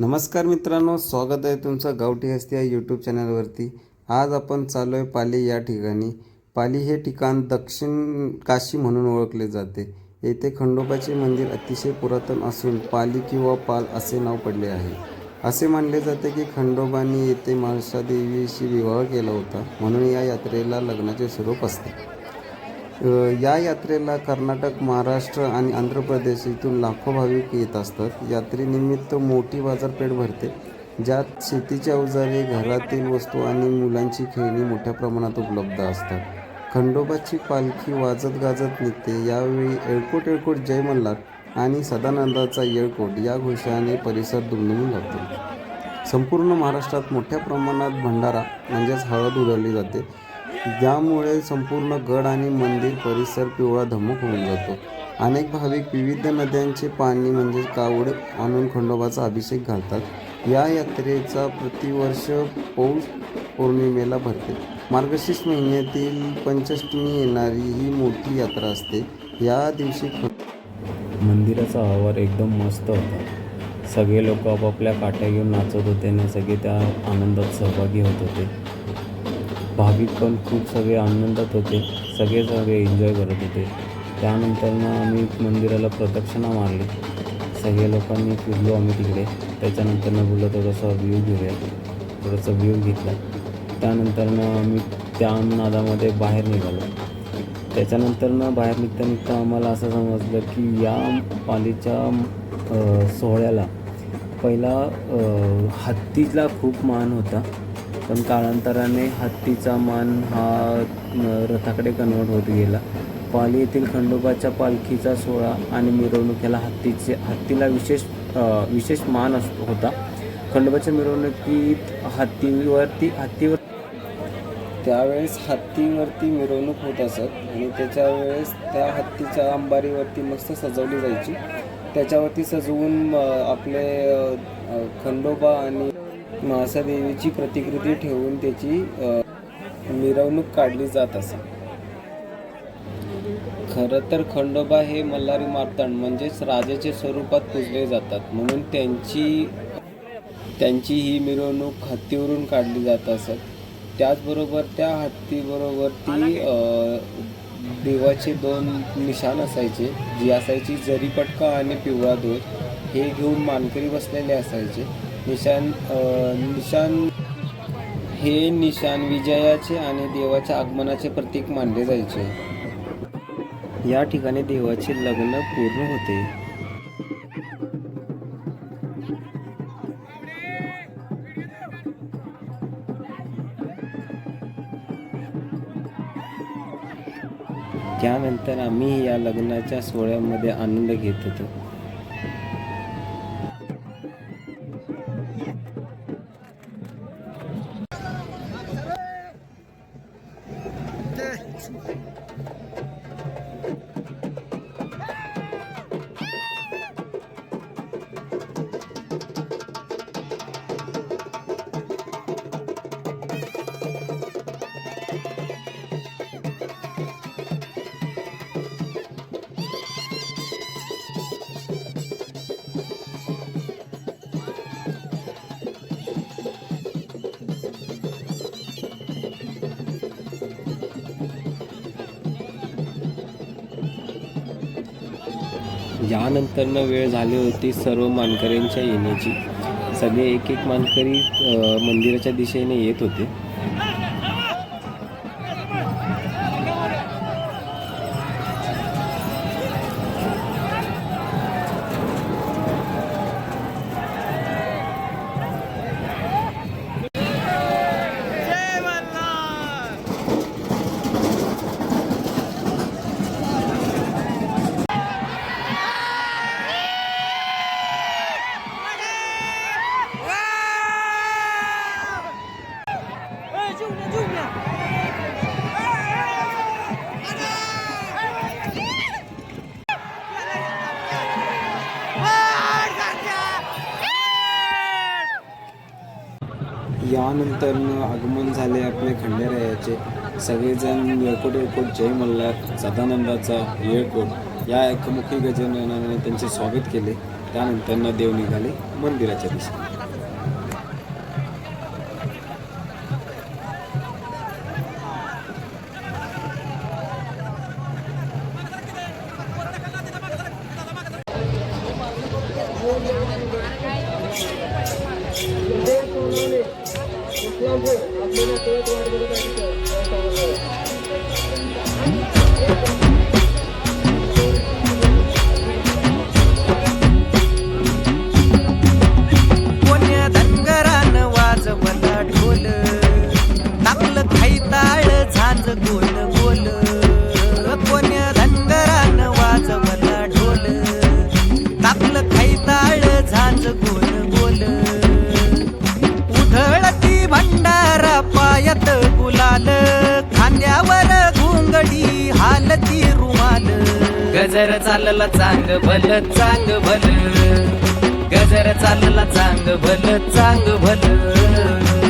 नमस्कार मित्रांनो स्वागत आहे तुमचं गावठी हस्ती या यूट्यूब चॅनलवरती आज आपण चालू आहे पाली या ठिकाणी. पाली हे ठिकाण दक्षिण काशी म्हणून ओळखले जाते. येथे खंडोबाचे मंदिर अतिशय पुरातन असून पाली किंवा पाल असे नाव पडले आहे. असे मानले जाते की खंडोबांनी येथे महाराष्ट्रादेवीशी विवाह केला होता म्हणून या यात्रेला लग्नाचे स्वरूप असते. या यात्रेला कर्नाटक महाराष्ट्र आणि आंध्र प्रदेश इथून लाखो भाविक येत असतात. यात्रेनिमित्त मोठी बाजारपेठ भरते ज्यात शेतीची अवजारे घरातील वस्तू आणि मुलांची खेळणी मोठ्या प्रमाणात उपलब्ध असतात. खंडोबाची पालखी वाजत गाजत निघते. यावेळी एळकोट एळकोट जय मल्हार आणि सदानंदाचा येळकोट या घोषाने परिसर दुमदुमून जातो संपूर्ण महाराष्ट्रात मोठ्या प्रमाणात भंडारा म्हणजेच हळद उधळली जाते. ज्यामुळे संपूर्ण गड आणि मंदिर परिसर पिवळा धमक होऊन जातो. अनेक भाविक विविध नद्यांचे पाणी म्हणजे कावड आणून खंडोबाचा अभिषेक घालतात. या यात्रेचा प्रतिवर्ष पौष पौर्णिमेला भरते. मार्गशीर्ष महिन्यातील पंचष्टमी येणारी ही मोठी यात्रा असते. या दिवशी मंदिराचा आवार एकदम मस्त होता. सगळे लोक आपापल्या काट्या घेऊन नाचत होते आणि सगळे त्या आनंदात सहभागी होत होते. भाविक पण खूप सगळे आनंदात होते. सगळे सगळे एन्जॉय करत होते. त्यानंतर आम्ही मंदिराला प्रदक्षिणा मारली. सगळ्या लोकांनी फिरलो आम्ही तिकडे. त्याच्यानंतर मग बोललो थोडासा व्ह्यू घेऊया. थोडंसं व्ह्यू घेतला. त्यानंतर आम्ही त्या नादामध्ये बाहेर निघालो. त्याच्यानंतर ना बाहेर निघता निघता आम्हाला असं समजलं की या पालीच्या सोहळ्याला पहिला हत्तीला खूप मान होता. पण कालांतराने हत्तीचा मान हा रथाकडे कन्वर्ट होत गेला. पाली येथील खंडोबाच्या पालखीचा सोहळा आणि मिरवणुकीला हत्तीचे हत्तीला विशेष विशेष मान अस होता. खंडोबाच्या मिरवणुकीत हत्तीवरती हत्तीवर त्यावेळेस हत्तीवरती मिरवणूक होत असत आणि त्याच्या वेळेस त्या हत्तीच्या अंबारीवरती मस्त सजवली जायची. त्याच्यावरती सजवून आपले खंडोबा आणि महासा देवीची प्रतिकृती ठेवून त्याची मिरवणूक काढली जात असे. खरं तर खंडोबा हे मल्हारी मारतांड म्हणजेच राजाच्या स्वरूपात पूजले जातात. म्हणून त्यांची त्यांची ही मिरवणूक हत्तीवरून काढली जात असत त्याचबरोबर त्या हत्तीबरोबर ती देवाचे दोन निशाण असायचे जी असायची जरीपटका आणि पिवळा ध्वज हे घेऊन मानकरी बसलेले असायचे. निशान निशान हे निशाण विजयाचे आणि देवाच्या आगमनाचे प्रतीक मानले जायचे. या ठिकाणी देवाचे लग्न पूर्ण होते. त्यानंतर आम्ही या लग्नाच्या सोहळ्यामध्ये आनंद घेत होतो. यानंतरनं वेळ झाली होती सर्व मानकऱ्यांच्या येण्याची. सगळे एक एक मानकरी मंदिराच्या दिशेने येत होते. यानंतर आगमन झाले आपले खंडेरायाचे. सगळेजण येळकोट येळकोट जय मल्हार सदानंदाचा येळकोट या एकमुखी गजाननाने त्यांचे स्वागत केले. त्यानंतर देव निघाले मंदिराच्या दिशेने. घुंगडी हालती रुमाल. गजर चालला चांग भल चांग भल. गजर चालला चांग भल चांग भल.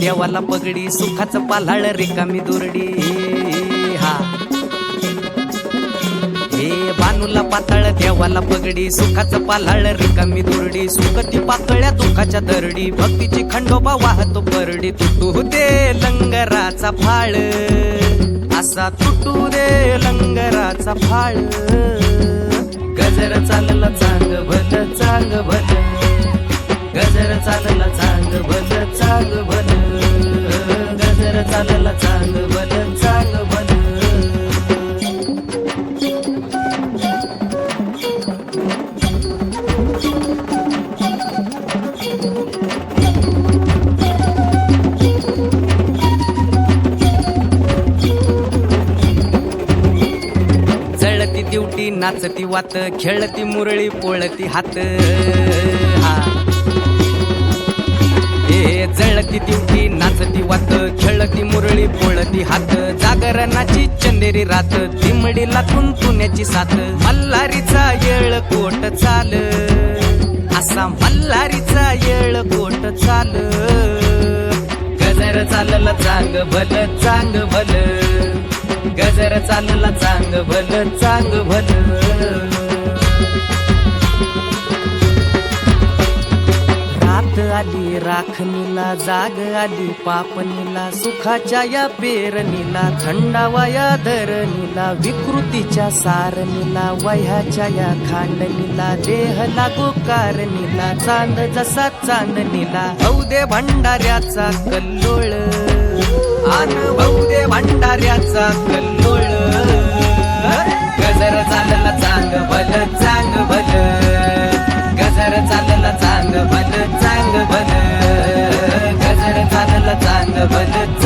देवाला पगडी सुखाचं पालाळ रिकामी दुरडी. हा. हे बानूला पाताळ देवाला पगडी सुखाचं पालाळ रिकामी दुरडी. सुखती पातळ्या दुखाच्या दरडी भक्तीची खंडोबा वाहतो परडी. तुटू दे लंगराचा फाळ असा तुटू दे लंगराचा फाळ. गजर चालला चांग भल चांग भल नाचती वात खेळती मुरळी पोळती हात. हा. ए जळती दिवटी नाचती वात खेळती मुरळी पोळती हात. जागरणाची चंदेरी रात तिमडीला पुण्याची साथ. मल्हारीचा येळ कोट चाल. असा मल्हारीचा येळ कोट चाल. गजर चाललं चांग भल चांग भल गजर चालला चांग भल चांग भल. रात आली राखणीला जाग आली पापणीला सुखाच्या या पेरणीला थंडावा या धरणीला विकृतीच्या सारणीला वह्याच्या या खांडणीला देह लागो कारणीला चांद जसा चांदणीला दे भंडाऱ्याचा कल्लोळ. आन दे भंडाऱ्याचा कल्लोळ. गजर चालला चांग भल चांग भल. गजर चालला चांग भल चांग भल. गजर चालला चांग भल चांग. भल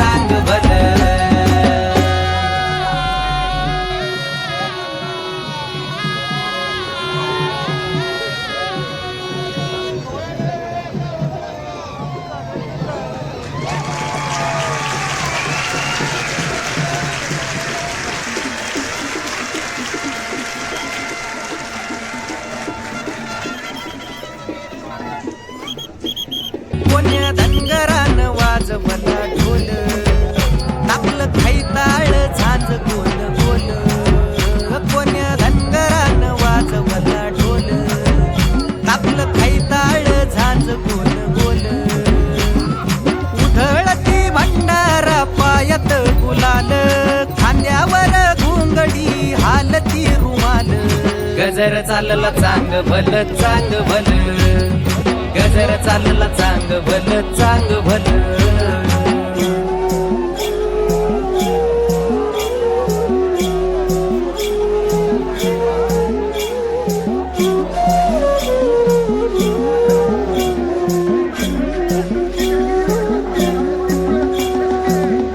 गजर चालला चांग भल चांग भल. गजर चालला चांग भल चांग भल.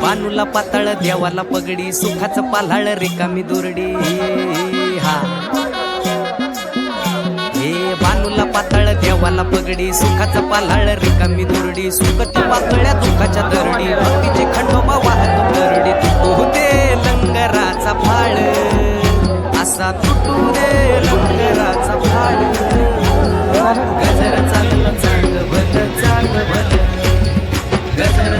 बानूला पाताळ देवाला पगडी सुखाचं पालाळ रिकामी दुरडी. हा. बानूला पातळ देवाला पगडी सुखाचा पालाळ रिकामी दुरडी सुखती पातळ्या दुःखाच्या दरडी. भक्तीचे खंडोबा वाहतूक दरडी तुटू दे लंगराचा फाळ. असा तुटू दे लंगराचा फाळ. गजर चालला चांग बद चांग बद गजर